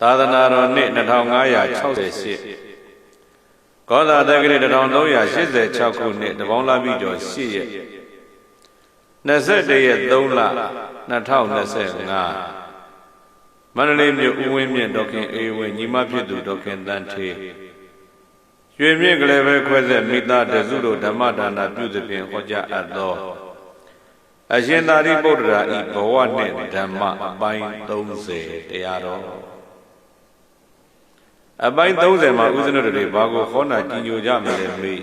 သာသနာတော်နှစ်2568ကောသာတက္ကရာ1386ခုနှစ်တပေါင်းလပြည့်ကျော်8ရက်21ရက်3လ2025မန္တလေးမြို့ဦးဝင်းမြင့်ဒေါက်ခင်အေးဝင်းညီမဖြစ်သူဒေါက်ခင်တန်းထေးရွှေမြင့်ကလေးပဲခွဲဆက်မိသားတစုတို့ဓမ္မဒါနပြုသဖြင့်ဟောကြားအပ်သောအရှင်သာရိပုတ္တရာဤဘဝနှင့်ဓမ္မအပိုင်း30တရားတော် အပိုင်း30မှာဥစ္စနတို့တွေဘာကိုခေါ်နာကြည်ညိုကြမလဲမေး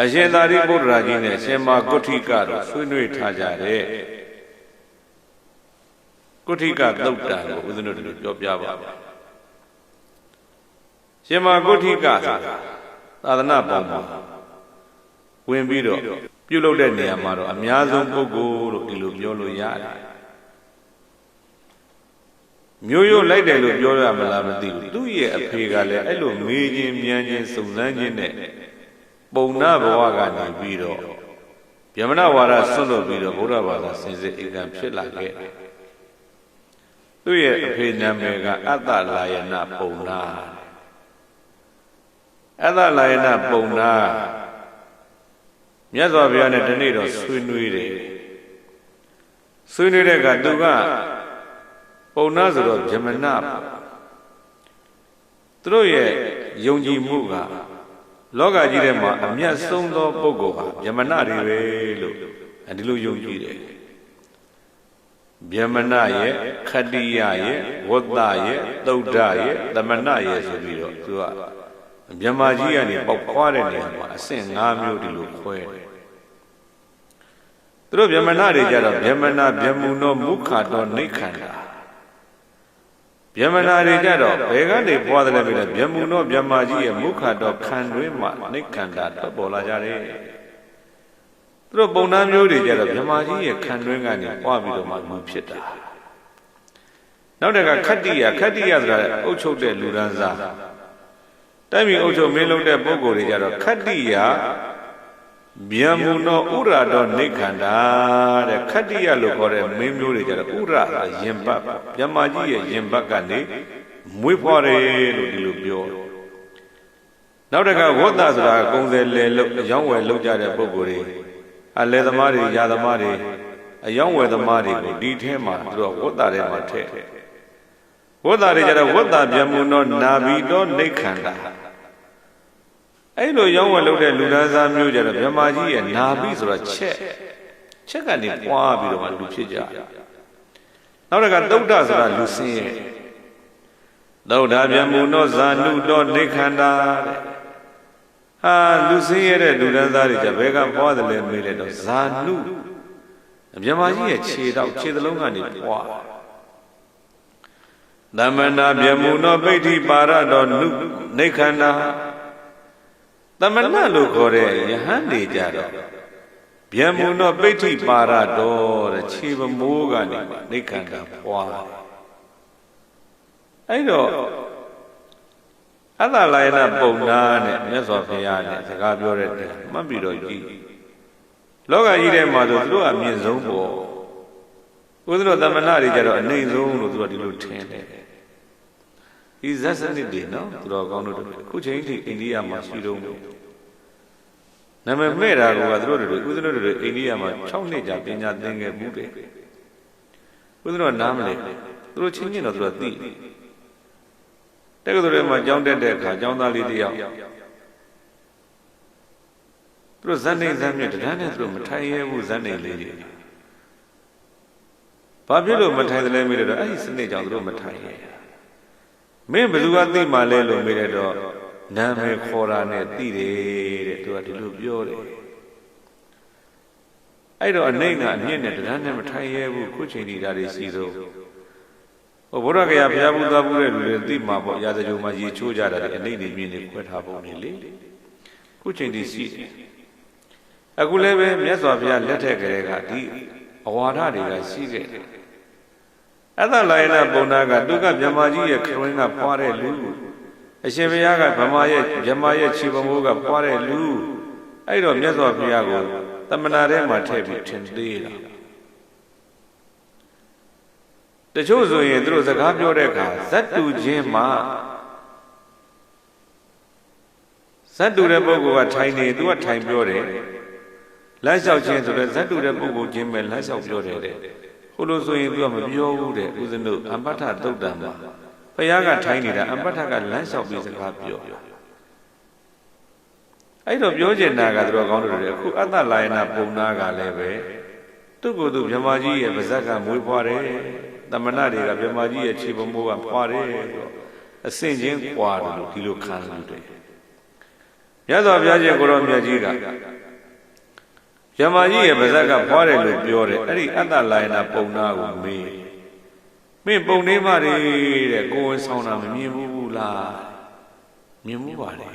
အရှင်သာရိပုတ္တရာကြီးနဲ့အရှင်မာကုဋ္ဌိကတော့ဆွေးနွေးထားကြတယ်ကုဋ္ဌိကသုတ်တံကိုဥစ္စနတို့တွေပြောပြပါရှင်မာကုဋ္ဌိကဆိုတာသာသနာပေါင်းမှာဝင်ပြီးတော့ပြုလုပ်တဲ့နေရာမှာတော့အများဆုံးပုဂ္ဂိုလ်လို့ဒီလိုပြောလို့ရတယ် မျိုးရိုးလိုက်တယ်လို့ပြောရမလားမသိဘူးသူ့ရဲ့အဖေကလည်းအဲ့လိုမေးခြင်းမြန်းခြင်းစုံစမ်းခြင်းနဲ့ပုံနာဘဝကနေပြီးတော့ဗျမနဝါဒဆွတ်လို့ပြီးတော့ဘုရားဘာသာစင်စစ်ဧကံဖြစ်လာခဲ့တယ်သူ့ရဲ့အဖေနာမည်ကအတ္တလာယနာပုံနာအတ္တလာယနာပုံနာမြတ်စွာဘုရားနဲ့ဒီနေ့တော့ဆွေးနွေးတယ်ဆွေးနွေးတဲ့ကသူက ပုံနာဆိုတော့ဗြဟ္မဏသူတို့ရဲ့ယုံကြည်မှုကလောကကြီးထဲမှာအမျက်ဆုံးသောပုဂ္ဂိုလ်ဟာဗြဟ္မဏတွေပဲလို့ဒီလိုယုံကြည်တယ်ဗြဟ္မဏရဲ့ခတ္တိယရဲ့ဝတ္တရဲ့သုဒ္ဓရဲ့သမဏရဲ့ဆိုပြီးတော့သူကမြမကြီးကနေပေါက်ခွားတဲ့နေရာမှာအဆင့်၅မျိုးဒီလိုခွဲတယ်သူတို့ဗြဟ္မဏတွေကြတော့ဗြဟ္မဏဗြဟ္မုနောမုခတော်နိခန္ဓာ ဗျမနာတွေကြတော့ဘယ်ကနေပွားတယ်လဲဆိုတော့ဗျမုနောဗျမကြီးရဲ့မုခတော်ခံတွင်းမှာနိခန္ဓာထွက်ပေါ်လာကြတယ်သူတို့ပုံနာမျိုးတွေကြတော့ဗျမကြီးရဲ့ခံတွင်းကနေပွားပြီးတော့မှမူဖြစ်တာနောက်တကခတ္တိယခတ္တိယဆိုတာအုပ်ချုပ်တဲ့လူရန်စားတိုက်ပြီးအုပ်ချုပ်မင်းလုံးတဲ့ပုဂ္ဂိုလ်တွေကြတော့ခတ္တိယ ဗျံမုနောဥရတော်နိခန္ဓာတဲ့ခတ္တိယလို့ခေါ်တဲ့မင်းမျိုးတွေကြတော့ဥရရင်ပတ်ဗျမကြီးရဲ့ရင်ပတ်ကနေမွေးဖွားတယ်လို့ဒီလိုပြောနောက်တကဝတ္တဆိုတာကုံစယ်လေလို့ရောင်းဝယ်လုပ်ကြတဲ့ပုဂ္ဂိုလ်တွေအလဲသမားတွေယာသမားတွေအယောင်းဝယ်သမားတွေကိုဒီထဲမှာသူတို့ဝတ္တထဲမှာထည့်ဝတ္တတွေကြတော့ဝတ္တဗျမုနောနာဘီတော်နိခန္ဓာ အဲ့လိုရောင်းဝယ်လုပ်တဲ့လူသားစားမျိုးကြတော့မြမကြီးရဲ့နာပြီဆိုတော့ချက်ချက်ကနေပွားပြီးတော့မှလူဖြစ်ကြနောက်တကသုဒ္ဓဆိုတာလူစင်းရဲ့သုဒ္ဓဗျမုနောဇာနုတော်နေခန္ဓာတဲ့ဟာလူစင်းရဲ့လူသားသားတွေကြဘဲကပွားတယ်လဲမေးလိုက်တော့ဇာနုမြမကြီးရဲ့ခြေတော့ခြေသလုံးကနေပွားသမဏဗျမုနောပိဋ္ဌိပါရတော်နုနေခန္ဓာ သမဏလို့ခေါ်တဲ့ယဟန်နေကြတော့ဗျံမုနောပိဋ္ဌိပါရတော်တဲ့ခြေပမိုးကနေနိခန္ဓာပွားအဲ့တော့အတ္တလာယနာပုံနာနဲ့မြတ်စွာဘုရားနဲ့စကားပြောတဲ့တဲ့မှတ်ပြီးတော့ကြည့်လောကကြီးထဲမှာဆိုသူတို့အမြင့်ဆုံးပေါ့ဥဒ္ဓရောသမဏတွေကြတော့အနိုင်ဆုံးလို့သူတို့ဒီလိုထင်တယ် ဒီဇက်စနစ်တွေနော်သူတော်ကောင်းတို့ခုချိန်ထိအိန္ဒိယမှာရှိတော့တယ်နာမည်မဲ့တာကသူတို့တွေဥဒ္ဓတို့တွေအိန္ဒိယမှာ6နှစ်ကြာပညာသင်ခဲ့မှုတယ်ဥဒ္ဓတို့နားမလဲသူတို့ချင်းချင်းတော့သူတို့သိတက္ကသိုလ်ထဲမှာကျောင်းတက်တဲ့အခါကျောင်းသားလေးတယောက်သူတို့ဇန်နေဇန်မြတ်တန်းနဲ့သူတို့မထိုင်ရဘူးဇန်နေလေးတွေဘာဖြစ်လို့မထိုင်တယ်လဲမေးတော့အဲ့ဒီစနစ်ကြောင့်သူတို့မထိုင်ရ မင်းဘယ်သူကသိမှလဲလို့မေးတဲ့တော့နာမည်ခေါ်တာနဲ့သိတယ်တဲ့သူကဒီလိုပြောတယ်အဲ့တော့အနိုင်ကအမြင့်နဲ့တရားနဲ့မထိုင်ရဲဘူးခုချိန်ဒီဓာတ်တွေရှိသောဟိုဘုရားကရာဘုရားဘုရားဘူးတဲ့လူတွေသိမှာပေါ့ရာဇဂုံမှာရေချိုးကြတာဒီအနိုင်နေမြင့်နေခွဲထားပုံနေလေခုချိန်ဒီရှိတယ်အခုလည်းပဲမြတ်စွာဘုရားလက်ထက်ကလေးကဒီအဝါဒတွေကရှိခဲ့တယ် အသလာယနာပုံနာကသူကမြမကြီးရဲ့ခရင်းကပွားတဲ့လူအရှင်ဘုရားကဗမာရဲ့မြမရဲ့ခြေပမိုးကပွားတဲ့လူအဲ့တော့မြတ်စွာဘုရားကိုတမနာထဲမှာထည့်ပြီးထင်သေးတာတချို့ဆိုရင်သူတို့စကားပြောတဲ့အခါဇတ်တူချင်းမှာဇတ်တူတဲ့ပုဂ္ဂိုလ်ကထိုင်နေသူကထိုင်ပြောတယ်လက်လျှောက်ခြင်းဆိုတော့ဇတ်တူတဲ့ပုဂ္ဂိုလ်ချင်းပဲလက်လျှောက်ပြောတယ်တဲ့ ဟိုလိုဆိုရင်သူကမပြောဘူးတဲ့ဦးဇင်းတို့အမ္ပဋ္ဌသုတ်တံမှာဘုရားကထိုင်နေတာအမ္ပဋ္ဌကလမ်းလျှောက်ပြီးစကားပြောအဲ့တော့ပြောချင်တာကသူတော်ကောင်းတို့တွေအခုအတ္တလာယနာပုံနာကလည်းပဲသူ့ကိုယ်သူမြမကြီးရဲ့ပါဇက်ကမွေးဖွားတယ်တမဏတွေကမြမကြီးရဲ့ခြေပုံမိုးကဖွားတယ်ဆိုတော့အစင်ချင်းကွာတယ်လို့ဒီလိုခံယူတယ်ရသော်ဘုရားရှင်ကိုရောမြတ်ကြီးက မြမကြီးရဲ့ပါဇက်ကဖွားတယ်လို့ပြောတယ်အဲ့ဒီအတ္တလာယနာပုံနာကိုမေးမင်းပုံနေပါလေတဲ့ကိုယ်ဝင်ဆောင်တာမမြင်ဘူးလားမြင်မှုပါလေ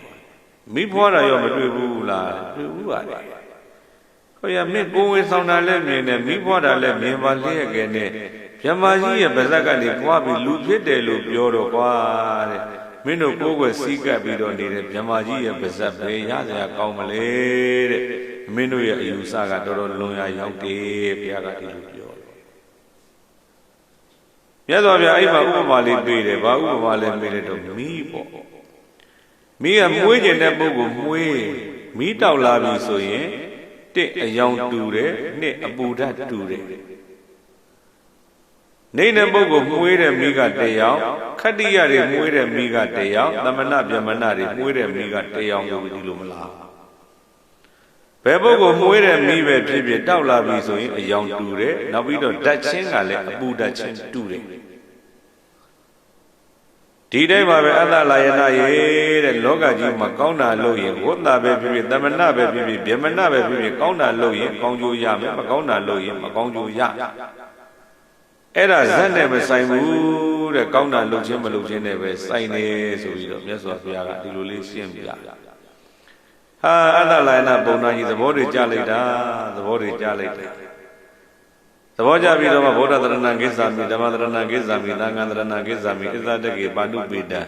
မိဖွားတာရောမတွေ့ဘူးလားတွေ့ဘူးပါလေခေါ်ရမင်းကိုယ်ဝင်ဆောင်တာလည်းမြင်တယ်မိဖွားတာလည်းမြင်ပါလျက်ကဲနဲ့မြမကြီးရဲ့ပါဇက်ကနေဖွားပြီးလူဖြစ်တယ်လို့ပြောတော့ကွာတဲ့မင်းတို့ကိုယ်ွယ်စီးကပ်ပြီးတော့နေတဲ့မြမကြီးရဲ့ပါဇက်ပဲရစရာကောင်းမလဲတဲ့ မင်းတို့ရဲ့အယူဆကတော်တော်လွန်ရရောက်တယ်ဘုရားကဒီလိုပြောမြတ်စွာဘုရားအဲ့မှာဥပမာလေးပေးတယ်ဘာဥပမာလဲပေးတယ်တော့မီးပေါ့မီးကမွေးကျင်တဲ့ပုဂ္ဂိုလ်မွေးမီးတောက်လာပြီဆိုရင်တစ်အယောင်တူတယ်နှစ်အပူဓာတ်တူတယ်နေတဲ့ပုဂ္ဂိုလ်မွေးတဲ့မိကတယောက်ခတ္တိယတွေမွေးတဲ့မိကတယောက်သမဏဗျမဏတွေမွေးတဲ့မိကတယောက်လို့ဒီလိုမလား ဘယ်ပုဂ္ဂိုလ်မွေးတဲ့မိပဲဖြစ်ဖြစ်တောက်လာပြီဆိုရင်အယောင်တူတယ်နောက်ပြီးတော့ဓာတ်ချင်းကလည်းအပူဓာတ်ချင်းတူတယ်ဒီတိုင်းပါပဲအတ္တလာယနာရေတဲ့လောကကြီးမှာကောင်းတာလုပ်ရင်ဝတ္တပဲဖြစ်ဖြစ်သမဏပဲဖြစ်ဖြစ်ဗျမဏပဲဖြစ်ဖြစ်ကောင်းတာလုပ်ရင်ကောင်းကျိုးရမယ်မကောင်းတာလုပ်ရင်မကောင်းကျိုးရအဲ့ဒါဇက်နဲ့မဆိုင်ဘူးတဲ့ကောင်းတာလုပ်ခြင်းမလုပ်ခြင်းနဲ့ပဲဆိုင်နေဆိုပြီးတော့မြတ်စွာဘုရားကဒီလိုလေးရှင်းပြ ဟာအတ္တလာယနာပုံနာကြီးသဘောတွေကြားလိုက်တာသဘောတွေကြားလိုက်တယ်သဘောကြပြီးတော့မှဗုဒ္ဓတရဏကိစ္ဆာမိဓမ္မတရဏကိစ္ဆာမိသံဃာတရဏကိစ္ဆာမိအစ္ဆတကေပါဠုပေတံ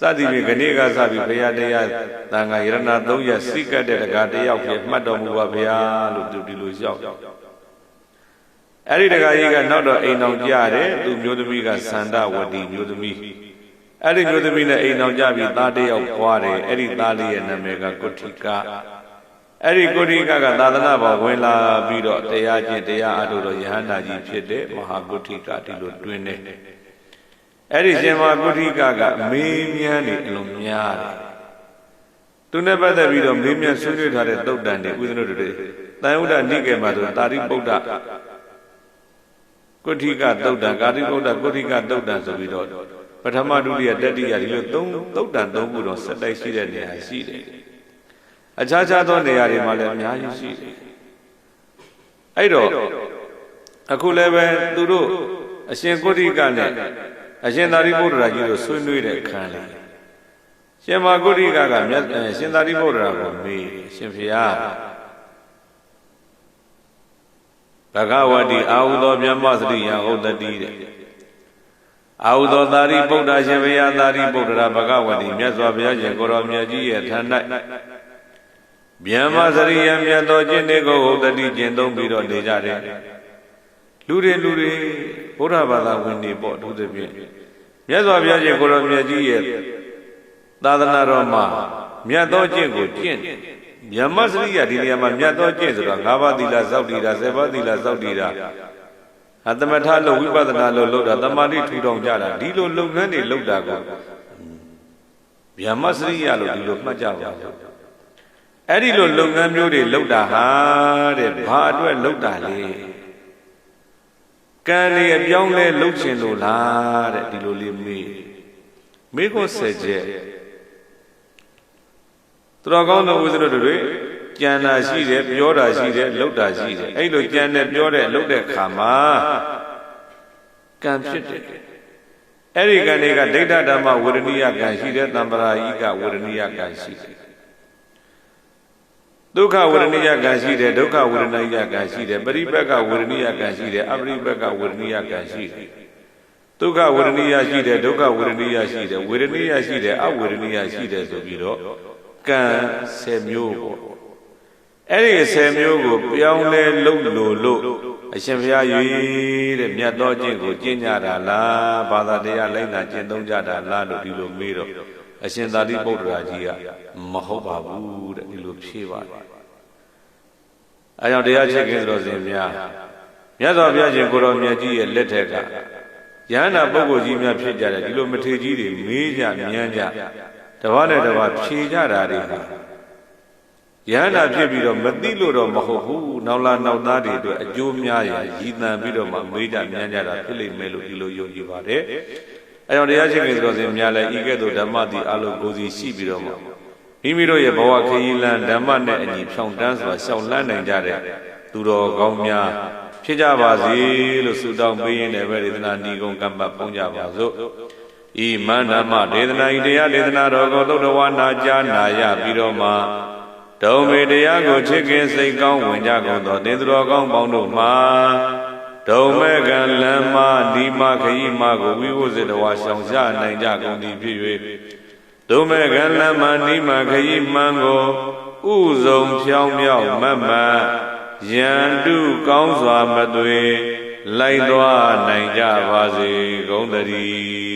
စသည်ဖြင့်ခဏိကစပြီးဘုရားတရားသံဃာယရဏသုံးရစိကတ်တဲ့တကားတယောက်ပြမှတ်တော်မူပါဗျာလို့သူဒီလိုလျှောက်အဲ့ဒီတကားကြီးကနောက်တော့အိမ်အောင်ကြတယ်သူမျိုးသမီးကသန္တဝတီမျိုးသမီး အဲ့ဒီမျိုးသမီးနဲ့အိမ်အောင်ကြပြီးသားတယောက်ပွားတယ်အဲ့ဒီသားလေးရဲ့နာမည်ကကုဋ္ဌိကအဲ့ဒီကုဋ္ဌိကကသာသနာ့ဘောင်ဝင်လာပြီးတော့တရားချင်းတရားအထုတော်ယဟန္တာကြီးဖြစ်တဲ့မဟာကုဋ္ဌိကဒီလိုတွင်နေအဲ့ဒီရှင်မဟာကုဋ္ဌိကကမေးမြန်းနေအလုံးများတယ်သူနဲ့ပတ်သက်ပြီးတော့မေးမြန်းဆွေးနွေးထားတဲ့တုတ်တန်တွေဥဒ္ဒနတို့တွေတန်ဥဒ္ဒနိကေမှာဆိုတာရိပုဒ္ဒကုဋ္ဌိကတုတ်တန်ကာရိပုဒ္ဒကုဋ္ဌိကတုတ်တန်ဆိုပြီးတော့ ပထမဒုတိယတတိယဒီလိုသုံးတုတ်တန်သုံးခုတော့ဆက်တိုက်ရှိတဲ့နေရာရှိတယ်အခြားခြားသောနေရာတွေမှာလည်းအများကြီးရှိတယ်အဲ့တော့အခုလည်းပဲသူတို့အရှင်ကုဋ္ဌိကနဲ့အရှင်သာရိပုတ္တရာကြီးတို့ဆွေးနွေးတဲ့အခန်းလေးရှင်မကုဋ္ဌိကကမြတ်ရှင်သာရိပုတ္တရာကိုမေးရှင်ဖျားဘဂဝတိအာဟုသောမြတ်မသတိယဟုတ်တတိတဲ့ အာဟုသောသာရိပုတ္တရှင်ဘုရားသာရိပုတ္တရာဘဂဝတိမြတ်စွာဘုရားရှင်ကိုရောမြတ်ကြီးရဲ့ဌာနဗျမ္မာစရိယမြတ်တော်ကျင့်တွေကိုဟုတ်တတိကျင့်သုံးပြီးတော့နေကြတယ်လူတွေလူတွေဘုရားဘာသာဝင်တွေပေါ့သူသဖြင့်မြတ်စွာဘုရားရှင်ကိုရောမြတ်ကြီးရဲ့သာသနာတော်မှာမြတ်သောကျင့်ကိုကျင့်မြတ်မစရိယဒီနေရာမှာမြတ်သောကျင့်ဆိုတာ၅ပါးသီလစောင့်တည်တာ၁၀ပါးသီလစောင့်တည်တာ အတမထလို့ဝိပဿနာလို့လုပ်တာတမာတိထူထောင်ကြတာဒီလိုလုပ်ငန်းတွေလုပ်တာကိုဗျမ္မစရိယလို့ဒီလိုမှတ်ကြပါဘူးအဲ့ဒီလိုလုပ်ငန်းမျိုးတွေလုပ်တာဟာတဲ့ဘာအတွက်လုပ်တာလဲကံတွေအပြောင်းလဲလုပ်ချင်လို့လားတဲ့ဒီလိုလေးမေးမေးခွန်းဆက်ချက်သူတော်ကောင်းသောဝိသရတို့ ကြံတာရှိတယ်ပြောတာရှိတယ်လှုပ်တာရှိတယ်အဲ့လိုကြံတဲ့ပြောတဲ့လှုပ်တဲ့ခါမှာကံဖြစ်တယ်အဲ့ဒီကံတွေကဒိဋ္ဌဓမ္မဝေရဏိယကံရှိတယ်တံပရာယိကဝေရဏိယကံရှိတယ်ဒုက္ခဝေဒနိယကံရှိတယ်ဒုက္ခဝေဒနိယကံရှိတယ်ပရိပက္ခဝေဒနိယကံရှိတယ်အပရိပက္ခဝေဒနိယကံရှိတယ်ဒုက္ခဝေဒနိယရှိတယ်ဒုက္ခဝေဒနိယရှိတယ်ဝေဒနိယရှိတယ်အဝေဒနိယရှိတယ်ဆိုပြီးတော့ကံ10မျိုးပေါ့ အဲ့ဒီ10မျိုးကို ပြောင်းလဲလုပ်လို့လို့အရှင်ဘုရားရွေတဲ့မြတ်တော်ကျင့်ကိုကျင့်ကြတာလားဘာသာတရားလိုက်နာကျင့်သုံးကြတာလားလို့ဒီလိုမေးတော့အရှင်သာတိပုတ္တရာကြီးကမဟုတ်ပါဘူးတဲ့ဒီလိုဖြေပါတယ်အဲကြောင့်တရားချစ်ခင်တော်စင်များမြတ်စွာဘုရားရှင်ကိုရောမြတ်ကြီးရဲ့လက်ထက်ကယန္တာပုဂ္ဂိုလ်ကြီးများဖြစ်ကြတယ်ဒီလိုမထေကြီးတွေမေးကြမြန်းကြတပတ်နဲ့တပတ်ဖြေကြတာတွေဟာ ယန္တာဖြစ်ပြီးတော့မသိလို့တော့မဟုတ်ဘူးနောက်လာနောက်သားတွေအတွက်အကျိုးများရရည်တန်ပြီးတော့မှမေးကြမြန်းကြတာဖြစ်လိမ့်မယ်လို့ဒီလိုယုံကြည်ပါတယ်အဲကြောင့်တရားရှိခိုးဆိုစဉ်များလဲဤကဲ့သို့ဓမ္မတိအလုံးကိုယ်စီရှိပြီးတော့မှမိမိတို့ရဲ့ဘဝခရီးလမ်းဓမ္မနဲ့အညီဖြောင်းတန်းစွာရှောင်လန်းနိုင်ကြတဲ့သူတော်ကောင်းများဖြစ်ကြပါစေလို့ဆုတောင်းပေးရင်လည်းပဲဒေသနာဏီကုံကမ္ဘာပုံကြပါစို့ဤမန္တမဒေသနာဤတရားဒေသနာတော်ကိုသုတ္တဝါနာကြားနာရပြီးတော့မှ ဒုံမေတရားကိုချစ်ခင်စိတ်ကောင်းဝင်ကြကုန်သောတေသူတော်ကောင်းပေါင်းတို့မှာဒုံမေကံလမ်းမဒီမခရီးမကိုဝိဝုဇ္ဇတဝါရှောင်ရှားနိုင်ကြကုန်သည်ဖြစ်၍ဒုံမေကံလမ်းမဒီမခရီးမှန်ကိုဥဆုံးဖြောင်းမြောက်မတ်မတ်ယန္တုကောင်းစွာမသွေလိုက်သွားနိုင်ကြပါစေကုန်သတည်း